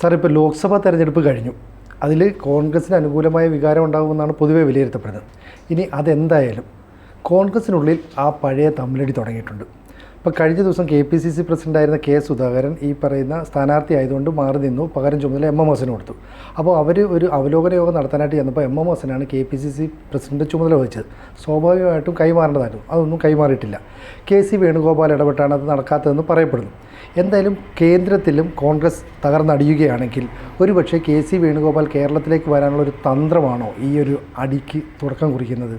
Sir ഇപ്പോൾ ലോക്സഭാ തെരഞ്ഞെടുപ്പ് കഴിഞ്ഞു. അതിൽ കോൺഗ്രസിന് അനുകൂലമായ വികാരം ഉണ്ടാകുമെന്നാണ് പൊതുവെ വിലയിരുത്തപ്പെടുന്നത്. ഇനി അതെന്തായാലും കോൺഗ്രസിനുള്ളിൽ ആ പഴയ തമ്മിലടി തുടങ്ങിയിട്ടുണ്ട്. ഇപ്പോൾ കഴിഞ്ഞ ദിവസം കെ പി സി സി പ്രസിഡന്റായിരുന്ന കെ സുധാകരൻ ഈ പറയുന്ന സ്ഥാനാർത്ഥി ആയതുകൊണ്ട് മാറി നിന്നു. പകരം ചുമതല എം എം ഹസന് കൊടുത്തു. അപ്പോൾ അവർ ഒരു അവലോകന യോഗം നടത്താനായിട്ട് ചെന്നപ്പോൾ M M ഹസനാണ് K P C C president ചുമതല വഹിച്ചത്. സ്വാഭാവികമായിട്ടും കൈമാറേണ്ടതായിരുന്നു. അതൊന്നും കൈമാറിയിട്ടില്ല. കെ സി വേണുഗോപാൽ ഇടപെട്ടാണ് അത് നടക്കാത്തതെന്ന് പറയപ്പെടുന്നു. എന്തായാലും കേന്ദ്രത്തിലും കോൺഗ്രസ് തകർന്നടിയുകയാണെങ്കിൽ ഒരുപക്ഷെ കെ സി വേണുഗോപാൽ കേരളത്തിലേക്ക് വരാനുള്ള ഒരു തന്ത്രമാണോ ഈ ഒരു അടിക്ക് തുടക്കം കുറിക്കുന്നത്?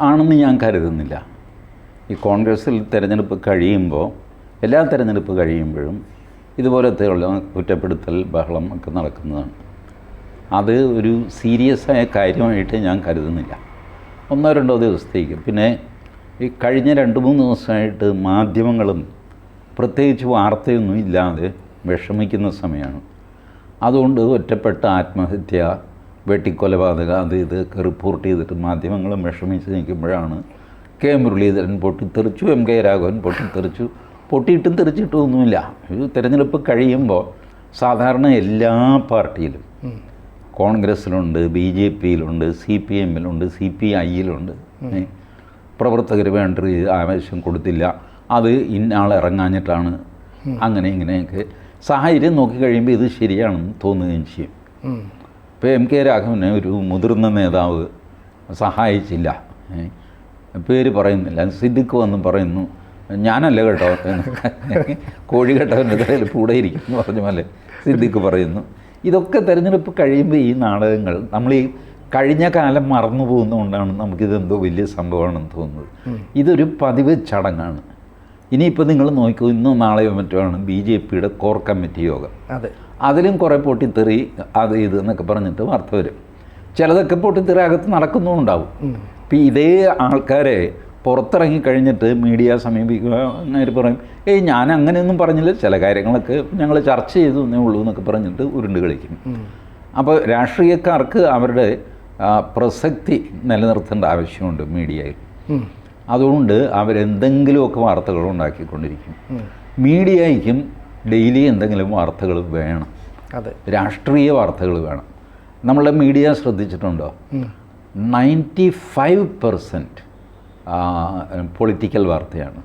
ആണെന്ന് ഞാൻ കരുതുന്നില്ല. ഈ കോൺഗ്രസ്സിൽ തിരഞ്ഞെടുപ്പ് കഴിയുമ്പോൾ എല്ലാ തിരഞ്ഞെടുപ്പ് കഴിയുമ്പോഴും ഇതുപോലത്തെ ഉള്ള കുറ്റപ്പെടുത്തൽ ബഹളം ഒക്കെ നടക്കുന്നതാണ്. അത് ഒരു സീരിയസ് ആയ കാര്യമായിട്ട് ഞാൻ കരുതുന്നില്ല. ഒന്നോ രണ്ടോ ദിവസത്തേക്ക്. പിന്നെ ഈ കഴിഞ്ഞ രണ്ട് മൂന്ന് ദിവസമായിട്ട് മാധ്യമങ്ങളും പ്രത്യേകിച്ച് വാർത്തയൊന്നും ഇല്ലാതെ വിഷമിക്കുന്ന സമയമാണ്. അതുകൊണ്ട് ഒറ്റപ്പെട്ട ആത്മഹത്യ വെട്ടിക്കൊലപാതക അത് ഇതൊക്കെ റിപ്പോർട്ട് ചെയ്തിട്ട് മാധ്യമങ്ങളും വിഷമിച്ച് നിൽക്കുമ്പോഴാണ് കെ മുരളീധരൻ പൊട്ടിത്തെറിച്ചു എം കെ രാഘവൻ പൊട്ടിത്തെറിച്ചു. പൊട്ടിയിട്ടും തെറിച്ചിട്ടും ഒന്നുമില്ല. ഒരു തിരഞ്ഞെടുപ്പ് കഴിയുമ്പോൾ സാധാരണ എല്ലാ പാർട്ടിയിലും കോൺഗ്രസ്സിലുണ്ട് ബി ജെ പിയിലുണ്ട് സി പി എമ്മിലുണ്ട് സി പി ഐയിലുണ്ട്. പ്രവർത്തകർ വേണ്ട രീതി ആവശ്യം കൊടുത്തില്ല. അത് ഇന്നാൾ ഇറങ്ങാഞ്ഞിട്ടാണ്. അങ്ങനെ ഇങ്ങനെയൊക്കെ സാഹചര്യം നോക്കിക്കഴിയുമ്പോൾ ഇത് ശരിയാണെന്ന് തോന്നുകയും ചെയ്യും. ഇപ്പോൾ എം കെ രാഘവനെ ഒരു മുതിർന്ന നേതാവ് സഹായിച്ചില്ല. പേര് പറയുന്നില്ല. സിദ്ദിഖ് വന്ന് പറയുന്നു ഞാനല്ല കേട്ടോ എന്നൊക്കെ. കോഴി കേട്ടവന്റെ തലയിൽ കൂടെ എന്ന് പറഞ്ഞ പോലെ സിദ്ദിഖ് പറയുന്നു. ഇതൊക്കെ തിരഞ്ഞെടുപ്പ് കഴിയുമ്പോൾ ഈ നാടകങ്ങൾ നമ്മൾ ഈ കഴിഞ്ഞ കാലം മറന്നു പോകുന്നതുകൊണ്ടാണ് നമുക്കിതെന്തോ വലിയ സംഭവമാണെന്ന് തോന്നുന്നത്. ഇതൊരു പതിവ് ചടങ്ങാണ്. ഇനിയിപ്പോൾ നിങ്ങൾ നോക്കൂ ഇന്നും നാളെയോ മറ്റോ ആണ് ബി ജെ പിയുടെ കോർ കമ്മിറ്റി യോഗം. അതെ. അതിലും കുറേ പൊട്ടിത്തെറി അത് ഇത് എന്നൊക്കെ പറഞ്ഞിട്ട് വാർത്ത വരും. ചിലതൊക്കെ പൊട്ടിത്തെറി അകത്ത് നടക്കുന്നുണ്ടാവും ഇപ്പം ഇതേ ആൾക്കാരെ പുറത്തിറങ്ങി കഴിഞ്ഞിട്ട് മീഡിയ സമീപിക്കുക അങ്ങനെ പറയും ഏയ് ഞാൻ അങ്ങനെയൊന്നും പറഞ്ഞില്ല. ചില കാര്യങ്ങളൊക്കെ ഞങ്ങൾ ചർച്ച ചെയ്തു എന്നേ ഉള്ളൂ എന്നൊക്കെ പറഞ്ഞിട്ട് ഉരുണ്ട് കളിക്കും. അപ്പോൾ രാഷ്ട്രീയക്കാർക്ക് അവരുടെ പ്രസക്തി നിലനിർത്തേണ്ട ആവശ്യമുണ്ട് മീഡിയയിൽ. അതുകൊണ്ട് അവരെന്തെങ്കിലുമൊക്കെ വാർത്തകൾ ഉണ്ടാക്കിക്കൊണ്ടിരിക്കും മീഡിയയ്ക്കും ഡെയിലി എന്തെങ്കിലും വാർത്തകൾ വേണം. അതെ. രാഷ്ട്രീയ വാർത്തകൾ വേണം. നമ്മളുടെ മീഡിയ ശ്രദ്ധിച്ചിട്ടുണ്ടോ. നയന്റി ഫൈവ് പെർസെന്റ് പൊളിറ്റിക്കൽ വാർത്തയാണ്.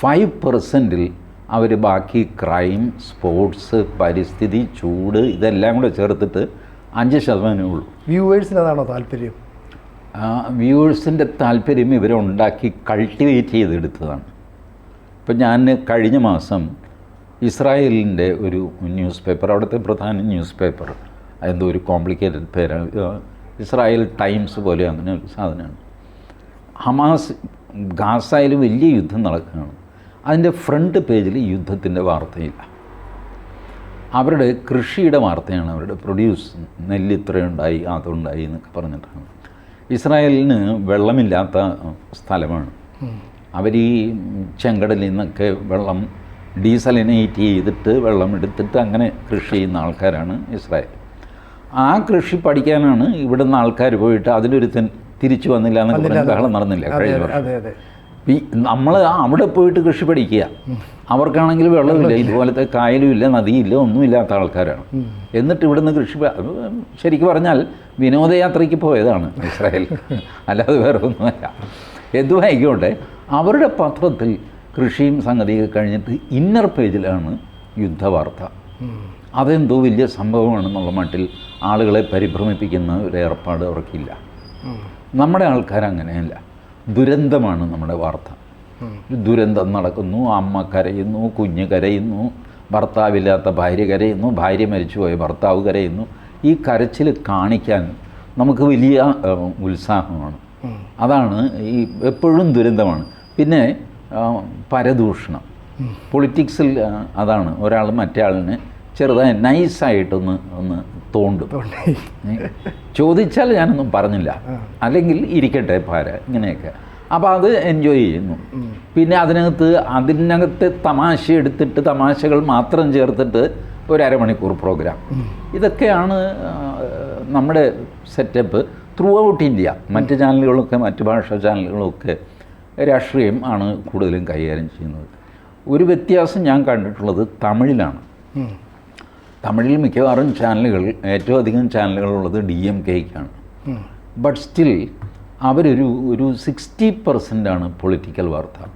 ഫൈവ് പെർസെന്റിൽ അവർ ബാക്കി ക്രൈം സ്പോർട്സ് പരിസ്ഥിതി ചൂട് ഇതെല്ലാം കൂടെ ചേർത്തിട്ട് അഞ്ച് ശതമാനമേ ഉള്ളൂ. വ്യൂവേഴ്സിന് അതാണോ താല്പര്യം? വ്യൂവേഴ്സിന്റെ താല്പര്യം ഇവരുണ്ടാക്കി കൾട്ടിവേറ്റ് ചെയ്തെടുത്തതാണ്. ഇപ്പം ഞാൻ കഴിഞ്ഞ മാസം ഇസ്രായേലിന്റെ ഒരു ന്യൂസ് പേപ്പർ അവിടുത്തെ പ്രധാന ന്യൂസ് പേപ്പർ അതെന്തോ ഒരു കോംപ്ലിക്കേറ്റഡ് പേരാണ് ഇസ്രായേൽ ടൈംസ് പോലെ അങ്ങനെ ഒരു സാധനമാണ്. ഹമാസ് ഗാസയിൽ വലിയ യുദ്ധം നടക്കുകയാണ്. അതിന്റെ ഫ്രണ്ട് പേജിൽ യുദ്ധത്തിന്റെ വാർത്തയില്ല. അവരുടെ കൃഷിയുടെ വാർത്തയാണ് അവരുടെ പ്രൊഡ്യൂസ് നെല്ലിത്രയുണ്ടായി അതുണ്ടായി എന്നൊക്കെ പറഞ്ഞിട്ടാണ്. ഇസ്രായേലിന് വെള്ളമില്ലാത്ത സ്ഥലമാണ്. അവർ ഈ ചെങ്കടലിൽ നിന്നൊക്കെ വെള്ളം ഡീസലിനേറ്റ് ചെയ്തിട്ട് വെള്ളം എടുത്തിട്ട് അങ്ങനെ കൃഷി ചെയ്യുന്ന ആൾക്കാരാണ് ഇസ്രായേൽ. ആ കൃഷി പഠിക്കാനാണ് ഇവിടുന്ന് ആൾക്കാർ പോയിട്ട് അതിലൊരുത്തൻ തിരിച്ചു വന്നില്ല എന്നൊക്കെ ബഹളം നടന്നില്ല കഴിഞ്ഞ വർഷം. ഈ നമ്മൾ അവിടെ പോയിട്ട് കൃഷി പഠിക്കുക. അവർക്കാണെങ്കിൽ വെള്ളമില്ല. ഇതുപോലത്തെ കായലും ഇല്ല നദിയില്ല ഒന്നുമില്ലാത്ത ആൾക്കാരാണ്. എന്നിട്ട് ഇവിടുന്ന് കൃഷി ശരിക്കും പറഞ്ഞാൽ വിനോദയാത്രയ്ക്ക് പോയതാണ് ഇസ്രായേൽ. അല്ലാതെ വേറെ ഒന്നുമല്ല. എന്തുമായിക്കോട്ടെ അവരുടെ പത്രത്തിൽ കൃഷിയും സംഗതിയൊക്കെ കഴിഞ്ഞിട്ട് ഇന്നർ പേജിലാണ് യുദ്ധവാർത്ത. അതെന്തോ വലിയ സംഭവമാണെന്നുള്ള മട്ടിൽ ആളുകളെ പരിഭ്രമിപ്പിക്കുന്ന ഒരു ഏർപ്പാട് അവർക്കില്ല. നമ്മുടെ ആൾക്കാർ അങ്ങനെയല്ല ദുരന്തമാണ് നമ്മുടെ വാർത്ത. ദുരന്തം നടക്കുന്നു അമ്മ കരയുന്നു കുഞ്ഞ് കരയുന്നു ഭർത്താവില്ലാത്ത ഭാര്യ കരയുന്നു ഭാര്യ മരിച്ചുപോയ ഭർത്താവ് കരയുന്നു. ഈ കരച്ചിൽ കാണിക്കാൻ നമുക്ക് വലിയ ഉത്സാഹമാണ്. അതാണ് ഈ എപ്പോഴും ദുരന്തമാണ്. പിന്നെ പരദൂഷണം. പൊളിറ്റിക്സിൽ അതാണ്. ഒരാൾ മറ്റേ ആളിനെ ചെറുതായി നൈസായിട്ടൊന്ന് ഒന്ന് തോണ്ടും. ചോദിച്ചാൽ ഞാനൊന്നും പറഞ്ഞില്ല. അല്ലെങ്കിൽ ഇരിക്കട്ടെ പാര ഇങ്ങനെയൊക്കെ. അപ്പോൾ അത് എൻജോയ് ചെയ്യുന്നു. പിന്നെ അതിനകത്ത് അതിനകത്ത് തമാശ എടുത്തിട്ട് തമാശകൾ മാത്രം ചേർത്തിട്ട് ഒരു അരമണിക്കൂർ പ്രോഗ്രാം ഇതൊക്കെയാണ് നമ്മുടെ സെറ്റപ്പ് ത്രൂ ഔട്ട് ഇന്ത്യ മറ്റ് ചാനലുകളൊക്കെ മറ്റ് ഭാഷാ ചാനലുകളൊക്കെ രാഷ്ട്രീയം ആണ് കൂടുതലും കൈകാര്യം ചെയ്യുന്നത്. ഒരു വ്യത്യാസം ഞാൻ കണ്ടിട്ടുള്ളത് തമിഴിലാണ്. തമിഴിൽ മിക്കവാറും ചാനലുകൾ ഏറ്റവും അധികം ചാനലുകളുള്ളത് ഡി എം കെക്കാണ് ബട്ട് സ്റ്റിൽ അവരൊരു ഒരു സിക്സ്റ്റി പെർസെന്റ് ആണ് പൊളിറ്റിക്കൽ വാർത്ത.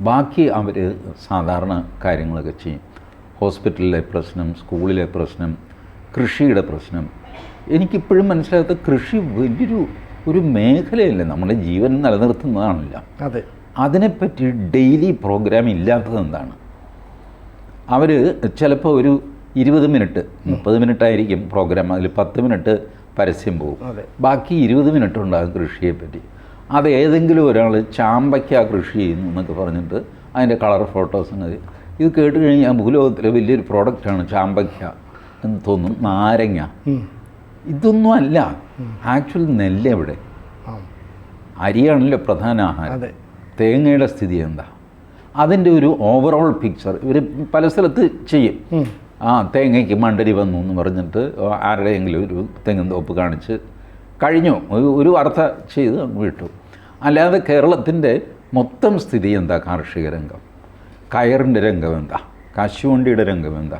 ബാക്കി അവർ സാധാരണ കാര്യങ്ങളൊക്കെ ചെയ്യും. ഹോസ്പിറ്റലിലെ പ്രശ്നം സ്കൂളിലെ പ്രശ്നം കൃഷിയുടെ പ്രശ്നം. എനിക്കിപ്പോഴും മനസ്സിലാകാത്ത കൃഷി വലിയൊരു ഒരു മേഖലയല്ലേ. നമ്മുടെ ജീവൻ നിലനിർത്തുന്നതാണല്ല. അതെ. അതിനെപ്പറ്റി ഡെയിലി പ്രോഗ്രാം ഇല്ലാത്തത് എന്താണ്? അവർ ചിലപ്പോൾ ഒരു ഇരുപത് മിനിറ്റ് മുപ്പത് മിനിറ്റ് ആയിരിക്കും പ്രോഗ്രാം അതിൽ പത്ത് മിനിറ്റ് പരസ്യം പോകും. ബാക്കി ഇരുപത് മിനിറ്റ് ഉണ്ടാകും കൃഷിയെ പറ്റി. അത് ഏതെങ്കിലും ഒരാൾ ചാമ്പയ്ക്ക കൃഷി ചെയ്യുന്നു എന്നൊക്കെ പറഞ്ഞിട്ട് അതിന്റെ കളർ ഫോട്ടോസ് ഇത് കേട്ട് കഴിഞ്ഞാൽ ഭൂലോകത്തിലെ വലിയൊരു പ്രോഡക്റ്റാണ് ചാമ്പയ്ക്ക എന്ന് തോന്നും നാരങ്ങ. ഇതൊന്നും അല്ല. ആക്ച്വൽ നെല്ല് എവിടെ? അരിയാണല്ലോ പ്രധാന ആഹാരം. തേങ്ങയുടെ സ്ഥിതി എന്താ? അതിന്റെ ഒരു ഓവറോൾ പിക്ചർ ഇവർ പല സ്ഥലത്ത് ചെയ്യും. ആ തേങ്ങയ്ക്ക് മണ്ടരി വന്നു എന്ന് പറഞ്ഞിട്ട് ആരുടെയെങ്കിലും ഒരു തെങ്ങും തോപ്പ് കാണിച്ച് കഴിഞ്ഞു. ഒരു വാർത്ത ചെയ്ത് വിട്ടു. അല്ലാതെ കേരളത്തിന്റെ മൊത്തം സ്ഥിതി എന്താ? കാർഷിക രംഗം. കയറിന്റെ രംഗം എന്താ? കശുവണ്ടിയുടെ രംഗം എന്താ?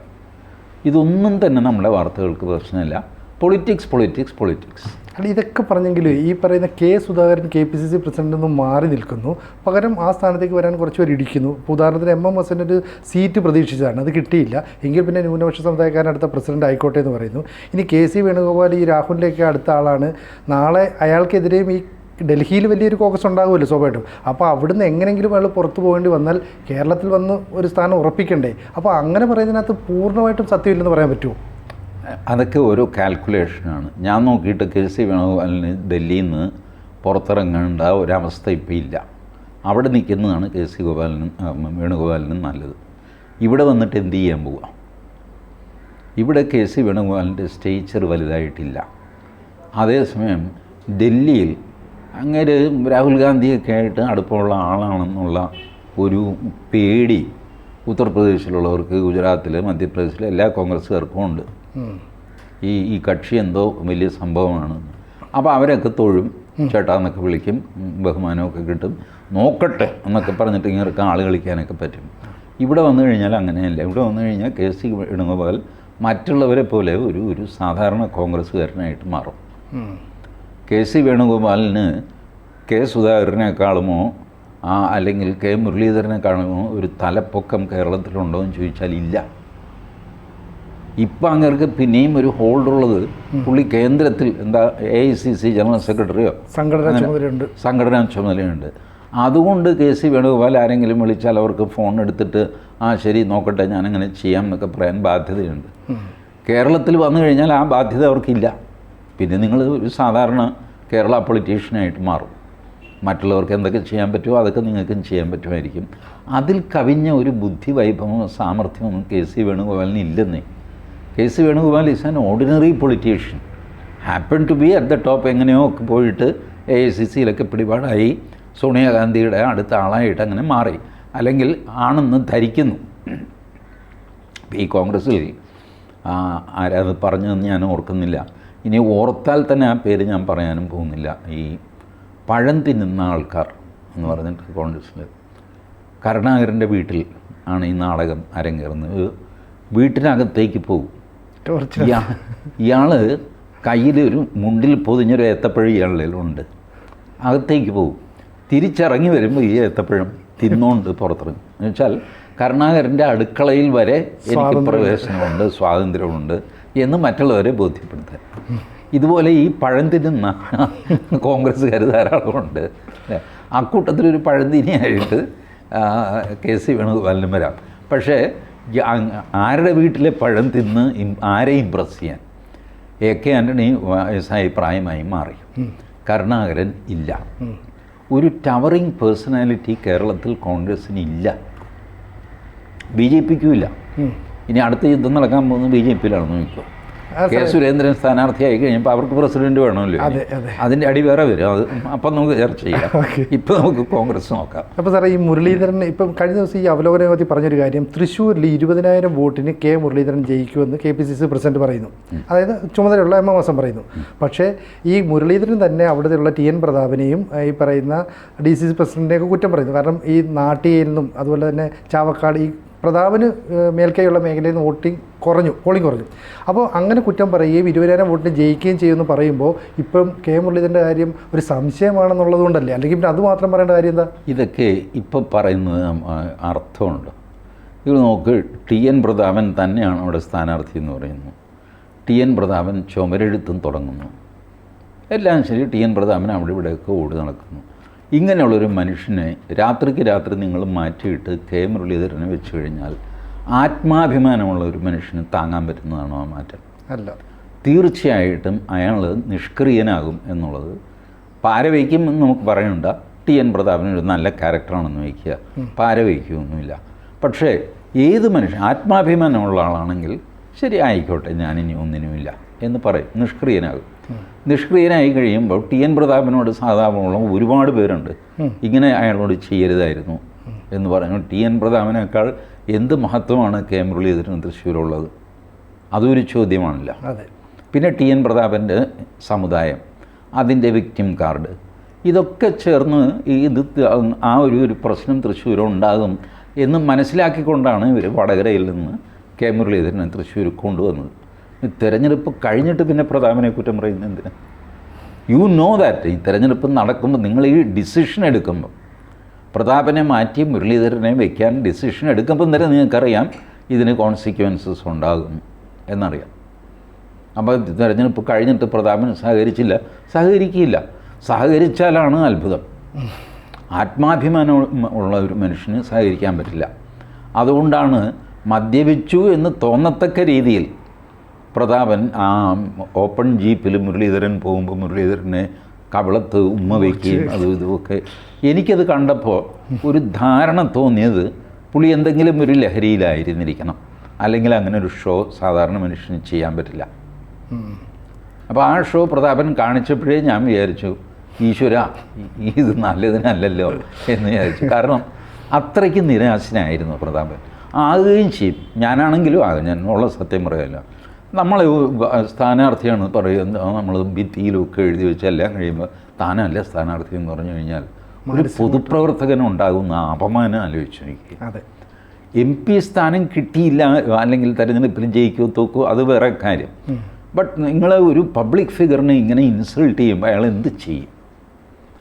ഇതൊന്നും തന്നെ നമ്മുടെ വാർത്തകൾക്ക് പ്രശ്നമില്ല. പൊളിറ്റിക്സ് പൊളിറ്റിക്സ് പൊളിറ്റിക്സ് അല്ല ഇതൊക്കെ പറഞ്ഞെങ്കിൽ ഈ പറയുന്ന K Sudhakaran K P C C president നിന്ന് മാറി നിൽക്കുന്നു. പകരം ആ സ്ഥാനത്തേക്ക് വരാൻ കുറച്ച് പേർ ഇടിക്കുന്നു. ഉദാഹരണത്തിന് എം എം ഹസൻ ഒരു സീറ്റ് പ്രതീക്ഷിച്ചതാണ്. അത് കിട്ടിയില്ല. എങ്കിൽ പിന്നെ ന്യൂനപക്ഷ സമുദായക്കാരൻ അടുത്ത പ്രസിഡന്റ് ആയിക്കോട്ടെ എന്ന് പറയുന്നു. ഇനി കെ സി വേണുഗോപാൽ ഈ രാഹുലിന്റെയൊക്കെ അടുത്ത ആളാണ്. നാളെ അയാൾക്കെതിരെയും ഈ ഡൽഹിയിൽ വലിയൊരു കോക്കസ് ഉണ്ടാകുമല്ലോ സ്വാഭാവികമായിട്ടും അപ്പോൾ അവിടുന്ന് എങ്ങനെയെങ്കിലും അയാൾ പുറത്തു പോകേണ്ടി വന്നാൽ കേരളത്തിൽ വന്ന് ഒരു സ്ഥാനം ഉറപ്പിക്കണ്ടേ? അപ്പോൾ അങ്ങനെ പറയുന്നതിനകത്ത് പൂർണമായിട്ടും സത്യമില്ലെന്ന് പറയാൻ പറ്റുമോ? അതൊക്കെ ഓരോ കാൽക്കുലേഷനാണ് ഞാൻ നോക്കിയിട്ട് കെ സി വേണുഗോപാലിന് ഡൽഹിയിൽ നിന്ന് പുറത്തിറങ്ങേണ്ട ഒരവസ്ഥ ഇപ്പോൾ ഇല്ല. അവിടെ നിൽക്കുന്നതാണ് കെ സി ഗോപാലിനും വേണുഗോപാലിനും നല്ലത്. ഇവിടെ വന്നിട്ട് എന്ത് ചെയ്യാൻ പോവുക ഇവിടെ കെ സി വേണുഗോപാലിന്റെ സ്റ്റേച്ചർ വലുതായിട്ടില്ല. അതേസമയം ഡൽഹിയിൽ അങ്ങനെ രാഹുൽ ഗാന്ധിയൊക്കെ ആയിട്ട് അടുപ്പമുള്ള ആളാണെന്നുള്ള ഒരു പേടി ഉത്തർപ്രദേശിലുള്ളവർക്ക് ഗുജറാത്തിൽ മധ്യപ്രദേശിൽ എല്ലാ കോൺഗ്രസ്സുകാർക്കും ഉണ്ട്. ഈ ഈ കക്ഷി എന്തോ വലിയ സംഭവമാണ്. അപ്പോൾ അവരൊക്കെ തൊഴും ചേട്ടാ എന്നൊക്കെ വിളിക്കും ബഹുമാനമൊക്കെ കിട്ടും. നോക്കട്ടെ എന്നൊക്കെ പറഞ്ഞിട്ട് ഇങ്ങനെ ആൾ കളിക്കാനൊക്കെ പറ്റും. ഇവിടെ വന്നു കഴിഞ്ഞാൽ അങ്ങനെയല്ല. ഇവിടെ വന്നു കഴിഞ്ഞാൽ കെ സി വേണുഗോപാൽ മറ്റുള്ളവരെ പോലെ ഒരു ഒരു സാധാരണ കോൺഗ്രസ്സുകാരനായിട്ട് മാറും. കെ സി വേണുഗോപാലിന് കെ സുധാകരനേക്കാളുമോ ആ അല്ലെങ്കിൽ കെ മുരളീധരനെക്കാളുമോ ഒരു തലപ്പൊക്കം കേരളത്തിലുണ്ടോ എന്ന് ചോദിച്ചാൽ ഇല്ല. ഇപ്പം അങ്ങേർക്ക് പിന്നെയും ഒരു ഹോൾഡർ ഉള്ളത് പുള്ളി കേന്ദ്രത്തിൽ എന്താ A I C C general സെക്രട്ടറിയോ സംഘടനാ ചുമതലയുണ്ട്. സംഘടനാ ചുമതലയുണ്ട്. അതുകൊണ്ട് കെ സി വേണുഗോപാൽ ആരെങ്കിലും വിളിച്ചാൽ അവർക്ക് ഫോൺ എടുത്തിട്ട് ആ ശരി നോക്കട്ടെ ഞാനങ്ങനെ ചെയ്യാം എന്നൊക്കെ പറയാൻ ബാധ്യതയുണ്ട്. കേരളത്തിൽ വന്നു കഴിഞ്ഞാൽ ആ ബാധ്യത അവർക്കില്ല. പിന്നെ നിങ്ങൾ ഒരു സാധാരണ കേരള പൊളിറ്റീഷ്യനായിട്ട് മാറും. മറ്റുള്ളവർക്ക് എന്തൊക്കെ ചെയ്യാൻ പറ്റുമോ അതൊക്കെ നിങ്ങൾക്കും ചെയ്യാൻ പറ്റുമായിരിക്കും. അതിൽ കവിഞ്ഞ ഒരു ബുദ്ധി വൈഭവമോ സാമർഥ്യമൊന്നും കെ സി വേണുഗോപാലിന് ഇല്ലെന്നേ. K C Venugopal is an ordinary politician. Happen to be at the top എങ്ങനെയോ ഒക്കെ പോയിട്ട് എ ഐ സി സിയിലൊക്കെ പിടിപാടായി. സോണിയാഗാന്ധിയുടെ അടുത്ത ആളായിട്ട് അങ്ങനെ മാറി. അല്ലെങ്കിൽ ആണെന്ന് ധരിക്കുന്നു. ഈ കോൺഗ്രസ്സിൽ ആരാത് പറഞ്ഞതെന്ന് ഞാൻ ഓർക്കുന്നില്ല. ഇനി ഓർത്താൽ തന്നെ ആ പേര് ഞാൻ പറയാനും പോകുന്നില്ല. ഈ പഴം തിന്നുന്ന ആൾക്കാർ എന്ന് പറഞ്ഞിട്ട് കോൺഗ്രസ്സിൽ കരുണാകരന്റെ വീട്ടിൽ ആണ് ഈ നാടകം അരങ്ങേറുന്നത്. വീട്ടിനകത്തേക്ക് പോകും. ഇയാൾ കയ്യിൽ ഒരു മുണ്ടിൽ പൊതിഞ്ഞൊരു ഏത്തപ്പഴം ഇയാളുടെ ഉണ്ട് അകത്തേക്ക് പോകും തിരിച്ചിറങ്ങി വരുമ്പോൾ ഈ ഏത്തപ്പഴം തിന്നുകൊണ്ട് പുറത്തിറങ്ങും. എന്ന് വെച്ചാൽ കരുണാകരന്റെ അടുക്കളയിൽ വരെ എനിക്ക് പ്രവേശനമുണ്ട് സ്വാതന്ത്ര്യമുണ്ട് എന്ന് മറ്റുള്ളവരെ ബോധ്യപ്പെടുത്തുക ഇതുപോലെ ഈ പഴം തിന്നുന്ന കോൺഗ്രസ്സുകാർ ധാരാളമുണ്ട്? അക്കൂട്ടത്തിലൊരു പഴന്തിനിയായിട്ട് ആ, കെ സി വേണുഗോപാലിനും വരാം. പക്ഷേ ആരുടെ വീട്ടിലെ പഴം തിന്ന് ആരെ ഇമ്പ്രസ് ചെയ്യാൻ? എ കെ ആന്റണി വയസ്സായി പ്രായമായി മാറി. കരുണാകരൻ ഇല്ല. ഒരു ടവറിങ് പേഴ്സണാലിറ്റി കേരളത്തിൽ കോൺഗ്രസ്സിന് ഇല്ല. ബി ജെ പിക്കും ഇല്ല. ഇനി അടുത്ത യുദ്ധം നടക്കാൻ പോകുന്നത് ബി ജെ പിയിലാണെന്ന് ആ കെ സുരേന്ദ്രൻ സ്ഥാനാർത്ഥിയായി കഴിഞ്ഞപ്പോൾ അവർക്ക് പ്രസിഡന്റ് വേണമല്ലോ അതിന്റെ. അതിന്റെ അടി വേറെ വരും. അത് അപ്പം നമുക്ക് ചർച്ച ചെയ്യാം. ഇപ്പം നമുക്ക് കോൺഗ്രസ് നോക്കാം. അപ്പോൾ സാറേ ഈ മുരളീധരൻ ഇപ്പം കഴിഞ്ഞ ദിവസം ഈ അവലോകന യോഗത്തിൽ പറഞ്ഞൊരു കാര്യം തൃശ്ശൂരിൽ ഇരുപതിനായിരം വോട്ടിന് കെ മുരളീധരൻ ജയിക്കുമെന്ന് K P C C president പറയുന്നു. അതായത് ചുമതലയുള്ള എം എം ഹസൻ പറയുന്നു. പക്ഷേ ഈ മുരളീധരൻ തന്നെ അവിടുത്തെയുള്ള ടി എൻ പ്രതാപനെയും ഈ പറയുന്ന ഡി സി സി പ്രസിഡന്റിനെയൊക്കെ കുറ്റം പറയുന്നു. കാരണം ഈ നാട്ടിയിൽ നിന്നും അതുപോലെ തന്നെ ചാവക്കാട് ഈ പ്രതാപന് മേൽക്കൈയുള്ള മേഖലയിൽ നിന്ന് വോട്ടിംഗ് കുറഞ്ഞു പോളിംഗ് കുറഞ്ഞു. അപ്പോൾ അങ്ങനെ കുറ്റം പറയുകയും ഇരുപതിനായിരം വോട്ടിന് ജയിക്കുകയും ചെയ്യുമെന്ന് പറയുമ്പോൾ ഇപ്പം കെ മുരളീധരന്റെ കാര്യം ഒരു സംശയമാണെന്നുള്ളത് കൊണ്ടല്ലേ അല്ലെങ്കിൽ പിന്നെ അത് മാത്രം പറയേണ്ട കാര്യം എന്താ? ഇതൊക്കെ ഇപ്പോൾ പറയുന്നത് അർത്ഥമുണ്ട്. ഇത് നോക്ക് ടി എൻ പ്രതാപൻ തന്നെയാണ് അവിടെ സ്ഥാനാർത്ഥി എന്ന് പറയുന്നു. ടി എൻ പ്രതാപൻ ചുമരെഴുത്തും തുടങ്ങുന്നു. എല്ലാം ശരി ടി എൻ പ്രതാപൻ അവിടെ ഇവിടെയൊക്കെ ഓടി നടക്കുന്നു. ഇങ്ങനെയുള്ളൊരു മനുഷ്യനെ രാത്രിക്ക് രാത്രി നിങ്ങൾ മാറ്റിയിട്ട് കെ മുരളീധരനെ വെച്ച് കഴിഞ്ഞാൽ ആത്മാഭിമാനമുള്ള ഒരു മനുഷ്യന് താങ്ങാൻ പറ്റുന്നതാണോ ആ മാറ്റം? അല്ല. തീർച്ചയായിട്ടും അയാൾ നിഷ്ക്രിയനാകും എന്നുള്ളത് പാരവയ്ക്കും എന്ന് നമുക്ക് പറയണ്ട. ടി എൻ പ്രതാപൻ ഒരു നല്ല ക്യാരക്ടറാണെന്ന് വയ്ക്കുക. പാരവയ്ക്കൊന്നുമില്ല. പക്ഷേ ഏത് മനുഷ്യൻ ആത്മാഭിമാനമുള്ള ആളാണെങ്കിൽ ശരി ആയിക്കോട്ടെ ഞാനിനി ഒന്നിനുമില്ല എന്ന് പറയും. നിഷ്ക്രിയനാകും. നിഷ്ക്രിയനായി കഴിയുമ്പോൾ ടി എൻ പ്രതാപനോട് സാധാരണ ഒരുപാട് പേരുണ്ട്. ഇങ്ങനെ അയാളോട് ചെയ്യരുതായിരുന്നു എന്ന് പറഞ്ഞു. ടി എൻ പ്രതാപനേക്കാൾ എന്ത് മഹത്വമാണ് കെ മുരളീധരൻ തൃശ്ശൂരുള്ളത്? അതൊരു ചോദ്യമാണല്ല. പിന്നെ ടി എൻ പ്രതാപന്റെ സമുദായം അതിന്റെ വിക്ടിം കാർഡ് ഇതൊക്കെ ചേർന്ന് ഈ ഇത് ആ ഒരു ഒരു പ്രശ്നം തൃശ്ശൂരുണ്ടാകും എന്ന് മനസ്സിലാക്കിക്കൊണ്ടാണ് ഇവർ വടകരയിൽ നിന്ന് കെ മുരളീധരനെ തൃശ്ശൂർ കൊണ്ടുവന്നത്. തെരഞ്ഞെടുപ്പ് കഴിഞ്ഞിട്ട് പിന്നെ പ്രതാപനെ കുറ്റം പറയുന്നത് എന്തിന്? യു നോ ദാറ്റ് ഈ തിരഞ്ഞെടുപ്പ് നടക്കുമ്പോൾ നിങ്ങൾ ഈ ഡിസിഷൻ എടുക്കുമ്പോൾ പ്രതാപനെ മാറ്റി മുരളീധരനെ വയ്ക്കാൻ ഡിസിഷൻ എടുക്കുമ്പോൾ തന്നെ നിങ്ങൾക്കറിയാം ഇതിന് കോൺസിക്വൻസസ് ഉണ്ടാകും എന്നറിയാം. അപ്പോൾ തിരഞ്ഞെടുപ്പ് കഴിഞ്ഞിട്ട് പ്രതാപൻ സഹകരിച്ചില്ല. സഹകരിക്കില്ല സഹകരിച്ചാലാണ് അത്ഭുതം. ആത്മാഭിമാനം ഉള്ള ഒരു മനുഷ്യന് സഹകരിക്കാൻ പറ്റില്ല. അതുകൊണ്ടാണ് മദ്യപിച്ചു എന്ന് തോന്നത്തക്ക രീതിയിൽ പ്രതാപൻ ആ ഓപ്പൺ ജീപ്പിൽ മുരളീധരൻ പോകുമ്പോൾ മുരളീധരനെ കവിളത്ത് ഉമ്മ വയ്ക്കുകയും അതും ഇതുമൊക്കെ എനിക്കത് കണ്ടപ്പോൾ ഒരു ധാരണ തോന്നിയത് പുളി എന്തെങ്കിലും ഒരു ലഹരിയിലായിരുന്നിരിക്കണം. അല്ലെങ്കിൽ അങ്ങനെ ഒരു ഷോ സാധാരണ മനുഷ്യന് ചെയ്യാൻ പറ്റില്ല. അപ്പോൾ ആ ഷോ പ്രതാപൻ കാണിച്ചപ്പോഴേ ഞാൻ വിചാരിച്ചു ഈശ്വര ഇത് നല്ലതിനല്ലല്ലോ എന്ന് വിചാരിച്ചു. കാരണം അത്രയ്ക്ക് നിരാശനായിരുന്നു പ്രതാപൻ. ആകുകയും ചെയ്യും. ഞാനാണെങ്കിലും ആകും. ഞാൻ ഉള്ള സത്യം പറയല്ല. നമ്മൾ സ്ഥാനാർത്ഥിയാണ് പറയുന്നത് നമ്മൾ ഭിത്തിയിലൊക്കെ എഴുതി വെച്ച് എല്ലാം കഴിയുമ്പോൾ താനല്ല സ്ഥാനാർത്ഥി എന്ന് പറഞ്ഞു കഴിഞ്ഞാൽ ഒരു പൊതുപ്രവർത്തകന് ഉണ്ടാകുന്ന അപമാനം ആലോചിച്ചു എനിക്ക്. അതെ. എം പി സ്ഥാനം കിട്ടിയില്ല അല്ലെങ്കിൽ തെരഞ്ഞെടുപ്പിൽ ജയിക്കോ തോക്കോ അത് വേറെ കാര്യം. ബട്ട് നിങ്ങൾ ഒരു പബ്ലിക് ഫിഗറിനെ ഇങ്ങനെ ഇൻസൾട്ട് ചെയ്യുമ്പോൾ അയാൾ എന്ത് ചെയ്യും?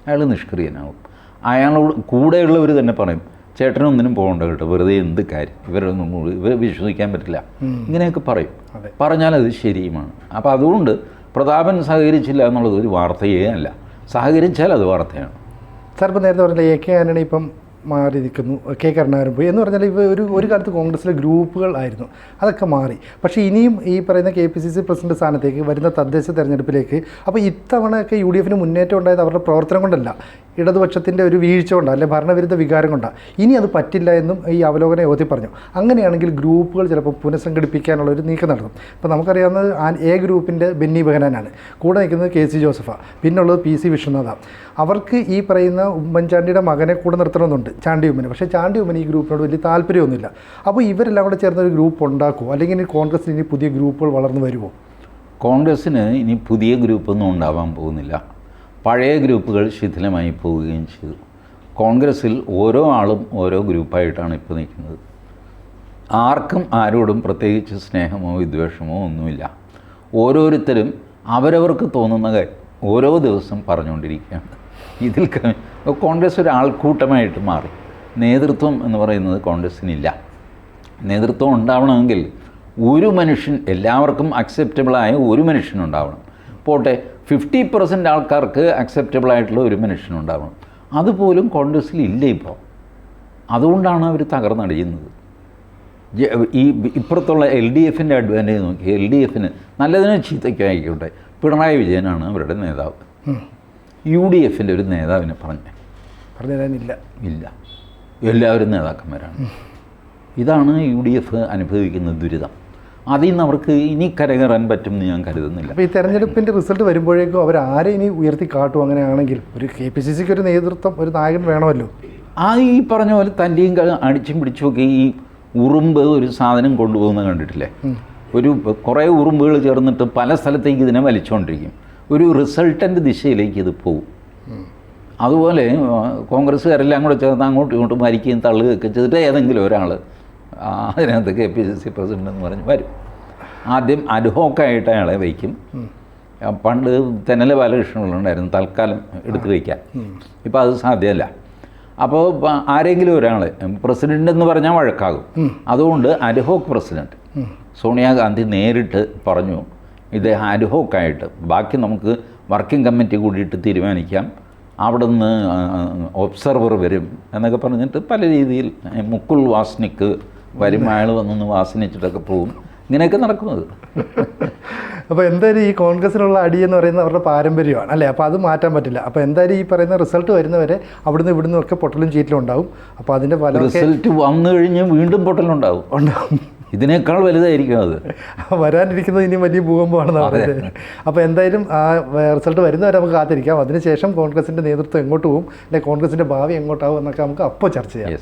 അയാൾ നിഷ്ക്രിയനാവും. അയാളോട് കൂടെയുള്ളവർ തന്നെ പറയും ചേട്ടനൊന്നിനും പോകണ്ട കേട്ടോ. വെറുതെ എന്ത് കാര്യം? ഇവരൊന്നും ഇവരെ വിശ്വസിക്കാൻ പറ്റില്ല. ഇങ്ങനെയൊക്കെ പറയും. പറഞ്ഞാൽ അത് ശരിയുമാണ്. അപ്പോൾ അതുകൊണ്ട് പ്രതാപൻ സഹകരിച്ചില്ല എന്നുള്ളത് ഒരു വാർത്തയേ അല്ല. സഹകരിച്ചാൽ അത് വാർത്തയാണ്. സാർ ഇപ്പം നേരത്തെ പറഞ്ഞില്ല എ കെ ആന്റണി ഇപ്പം മാറി നിൽക്കുന്നു കെ കരുണാകരൻ പോയി. എന്ന് പറഞ്ഞാൽ ഇപ്പോൾ ഒരു ഒരു കാലത്ത് കോൺഗ്രസ്സിലെ ഗ്രൂപ്പുകൾ ആയിരുന്നു. അതൊക്കെ മാറി. പക്ഷേ ഇനിയും ഈ പറയുന്ന K P C C president സ്ഥാനത്തേക്ക് വരുന്ന തദ്ദേശ തെരഞ്ഞെടുപ്പിലേക്ക് അപ്പോൾ ഇത്തവണയൊക്കെ യു ഡി എഫിന് മുന്നേറ്റം ഉണ്ടായത് അവരുടെ പ്രവർത്തനം കൊണ്ടല്ല. ഇടതുപക്ഷത്തിന്റെ ഒരു വീഴ്ച കൊണ്ടാണ് അല്ലെങ്കിൽ ഭരണവിരുദ്ധ വികാരം കൊണ്ടാണ് ഇനി അത് പറ്റില്ല എന്നും ഈ അവലോകന യോഗത്തിൽ പറഞ്ഞു. അങ്ങനെയാണെങ്കിൽ ഗ്രൂപ്പുകൾ ചിലപ്പോൾ പുനഃസംഘടിപ്പിക്കാനുള്ള ഒരു നീക്കം നടത്തും ഇപ്പോൾ നമുക്കറിയാവുന്നത് എ ഗ്രൂപ്പിന്റെ ബെന്നി ബെഹനാനാണ്. കൂടെ നിൽക്കുന്നത് കെ സി ജോസഫ. പിന്നുള്ളത് പി സി വിഷ്ണുനാഥ അവർക്ക് ഈ പറയുന്ന ഉമ്മൻചാണ്ടിയുടെ മകനെ കൂടെ നിർത്തണമെന്നുണ്ട് ചാണ്ടി ഉമ്മന്. പക്ഷേ ചാണ്ടി ഉമ്മന് ഈ ഗ്രൂപ്പിനോട് വലിയ താല്പര്യമൊന്നുമില്ല. അപ്പോൾ ഇവരെല്ലാം കൂടെ ചേർന്ന ഒരു ഗ്രൂപ്പ് ഉണ്ടാക്കുമോ അല്ലെങ്കിൽ ഇനി കോൺഗ്രസ്സിന് ഇനി പുതിയ ഗ്രൂപ്പുകൾ വളർന്നു വരുമോ കോൺഗ്രസ്സിന് ഇനി പുതിയ ഗ്രൂപ്പൊന്നും ഉണ്ടാവാൻ പോകുന്നില്ല. പഴയ ഗ്രൂപ്പുകൾ ശിഥിലമായി പോവുകയും ചെയ്തു. കോൺഗ്രസ്സിൽ ഓരോ ആളും ഓരോ ഗ്രൂപ്പായിട്ടാണ് ഇപ്പോൾ നിൽക്കുന്നത്. ആർക്കും ആരോടും പ്രത്യേകിച്ച് സ്നേഹമോ വിദ്വേഷമോ ഒന്നുമില്ല. ഓരോരുത്തരും അവരവർക്ക് തോന്നുന്ന കാര്യം ഓരോ ദിവസം പറഞ്ഞുകൊണ്ടിരിക്കുകയാണ്. ഇതിൽ കോൺഗ്രസ് ഒരു ആൾക്കൂട്ടമായിട്ട് മാറി. നേതൃത്വം എന്ന് പറയുന്നത് കോൺഗ്രസ്സിനില്ല. നേതൃത്വം ഉണ്ടാവണമെങ്കിൽ ഒരു മനുഷ്യൻ എല്ലാവർക്കും അക്സെപ്റ്റബിളായ ഒരു മനുഷ്യനുണ്ടാവണം പോട്ടെ ഫിഫ്റ്റി പെർസെന്റ് ആൾക്കാർക്ക് അക്സെപ്റ്റബിൾ ആയിട്ടുള്ള ഒരു മനുഷ്യനുണ്ടാവണം അതുപോലും കോൺഗ്രസ്സിൽ ഇല്ല ഇപ്പോൾ അതുകൊണ്ടാണ് അവർ തകർന്നടിയുന്നത്. ഈ ഇപ്പുറത്തുള്ള എൽ ഡി എഫിന്റെ അഡ്വാന്റേജ് നോക്കി എൽ ഡി എഫിന് നല്ലതിനെ ചീത്തയ്ക്കും ആയിക്കോട്ടെ പിണറായി വിജയനാണ് അവരുടെ നേതാവ്. യു ഡി എഫിന്റെ ഒരു നേതാവിനെ പറഞ്ഞേ. പറഞ്ഞു തരാനില്ല ഇല്ല. എല്ലാവരും നേതാക്കന്മാരാണ്. ഇതാണ് യു ഡി എഫ് അനുഭവിക്കുന്ന ദുരിതം. അതിൽ നിന്ന് അവർക്ക് ഇനി കരകയറാൻ പറ്റും എന്ന് ഞാൻ കരുതുന്നില്ല. അപ്പോൾ ഈ തെരഞ്ഞെടുപ്പിന്റെ റിസൾട്ട് വരുമ്പോഴേക്കും അവർ ആരെ ഇനി ഉയർത്തി കാട്ടും അങ്ങനെയാണെങ്കിൽ ഒരു കെ പി സി സിക്ക് ഒരു നേതൃത്വം ഒരു നായകൻ വേണമല്ലോ? ആ ഈ പറഞ്ഞ പോലെ തന്റെയും അടിച്ചും പിടിച്ചുമൊക്കെ ഈ ഉറുമ്പ് ഒരു സാധനം കൊണ്ടുപോകുന്നത് കണ്ടിട്ടില്ലേ? ഒരു കുറേ ഉറുമ്പുകൾ ചേർന്നിട്ട് പല സ്ഥലത്തേക്ക് ഇതിനെ വലിച്ചുകൊണ്ടിരിക്കും ഒരു റിസൾട്ടന്റെ ദിശയിലേക്ക് ഇത് പോകും അതുപോലെ കോൺഗ്രസ്സുകാരെല്ലാം കൂടെ ചേർന്ന് അങ്ങോട്ടും ഇങ്ങോട്ടും മരിക്കുകയും തള്ളുകയൊക്കെ ചെയ്തിട്ട് ഏതെങ്കിലും ഒരാൾ അതിനകത്ത് K P C C president എന്ന് പറഞ്ഞ് വരും. ആദ്യം അഡ്ഹോക്കായിട്ട് അയാളെ വയ്ക്കും. പണ്ട് തെന്നല ബാലകൃഷ്ണനുണ്ടായിരുന്നു തൽക്കാലം എടുത്തു വയ്ക്കാൻ ഇപ്പോൾ അത് സാധ്യമല്ല. അപ്പോൾ ആരെങ്കിലും ഒരാൾ പ്രസിഡന്റ് എന്ന് പറഞ്ഞാൽ വഴക്കാകും. അതുകൊണ്ട് അഡ്ഹോക്ക് പ്രസിഡന്റ് സോണിയാഗാന്ധി നേരിട്ട് പറഞ്ഞു ഇദ്ദേഹം അഡ്ഹോക്കായിട്ട് ബാക്കി നമുക്ക് വർക്കിംഗ് കമ്മിറ്റി കൂടിയിട്ട് തീരുമാനിക്കാം. അവിടെ നിന്ന് ഒബ്സർവർ വരും എന്നൊക്കെ പറഞ്ഞിട്ട് പല രീതിയിൽ മുക്കുൾ വാസനിക്ക് വരും അയാൾ വന്നൊന്ന് വാസനിച്ചിട്ടൊക്കെ പോകും ഇങ്ങനെയൊക്കെ നടക്കുന്നത്. അപ്പോൾ എന്തായാലും ഈ കോൺഗ്രസിനുള്ള അടി എന്ന് പറയുന്നത് അവരുടെ പാരമ്പര്യമാണ് അല്ലേ? അപ്പോൾ അത് മാറ്റാൻ പറ്റില്ല. അപ്പോൾ എന്തായാലും ഈ പറയുന്ന റിസൾട്ട് വരുന്നവരെ അവിടുന്ന് ഇവിടുന്ന് ഒക്കെ പൊട്ടലും ചീറ്റലും ഉണ്ടാവും. അപ്പോൾ അതിന്റെ പല റിസൾട്ട് വന്നു കഴിഞ്ഞ് വീണ്ടും പൊട്ടലുണ്ടാവും ഉണ്ടാവും. ഇതിനേക്കാൾ വലുതായിരിക്കും അത്. വരാനിരിക്കുന്നത് ഇനി വലിയ ഭൂകമ്പമാണെന്ന് പറയുന്നത് അപ്പോൾ എന്തായാലും ആ റിസൾട്ട് വരുന്നവരെ നമുക്ക് കാത്തിരിക്കാം. അതിനുശേഷം കോൺഗ്രസിന്റെ നേതൃത്വം എങ്ങോട്ട് പോകും അല്ലെങ്കിൽ കോൺഗ്രസിന്റെ ഭാവി എങ്ങോട്ടാവും എന്നൊക്കെ നമുക്ക് അപ്പോൾ ചർച്ച ചെയ്യാം.